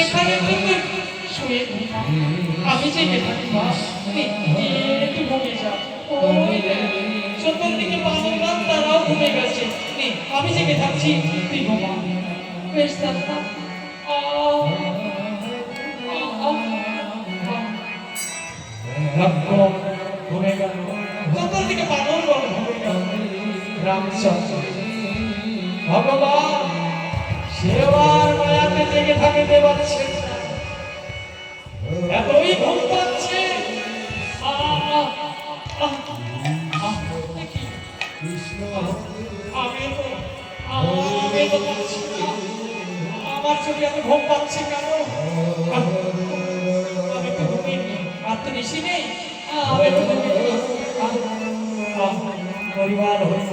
এখানে থেকে। শুয়ে আমি যে এখানে একটু ঘুমিয়ে যা সত্যের দিকে পাগল গান তারাও ঘুমে গেছে। আমি জেগে থাকছি। তুই ঘুমা। বেশ দাদা ঘুমে গেল। চতুর্দিকে পাগল বলে ঘুমে গেল। রামচন্দ্র ভগবান, সেবার মায়াতে জেগে পারছে না। এতই ঘুম পাচ্ছে। আমি তো আমার চোখে এত ঘুম পাচ্ছে কেন? আর তো নিশি নেই। আমি পরিবার হইব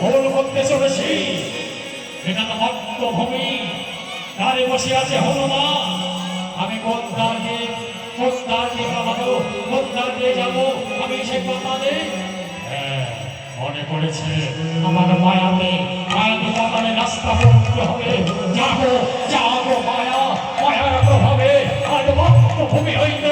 ভুল করতে চলেছি এটা তো তারে বসে আছে হনুমান। আমি কোথার দিয়ে কোথার দিয়ে পাবো কোথার দিয়ে যাব আমি সে নেই। হ্যাঁ, মনে পড়েছে আমার মায়াতে। মায়াতে বাগানে রাস্তা করতে হবে। যাব যাব মায়া মায়ার প্রভাবে। আজ মর্তভূমি হইবে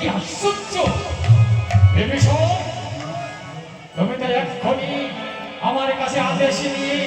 কি আশ্চর্য। বিভীষণ তুমি তো এক্ষুনি আমার কাছে আদেশ নিয়ে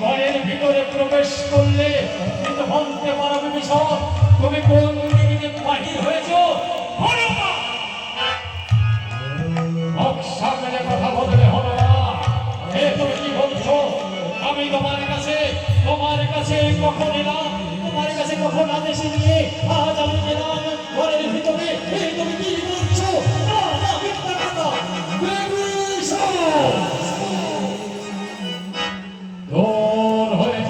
ঘরের ভিতরে প্রবেশ করলে কিন্তু বলতে পারো বিভীষণ তুমি কোন দিকে বাহির হয়েছো? সামনে কথা বলবে হনুমান এ তুমি কি আমি তোমার কাছে তোমার কাছে কখন এলাম? তোমার কখন আদেশ নিয়ে আজ ঘরের ভিতরে এই তুমি কি বলছো না না মিথ্যা কথা বিভীষণ দূর হয়ে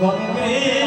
বন্দে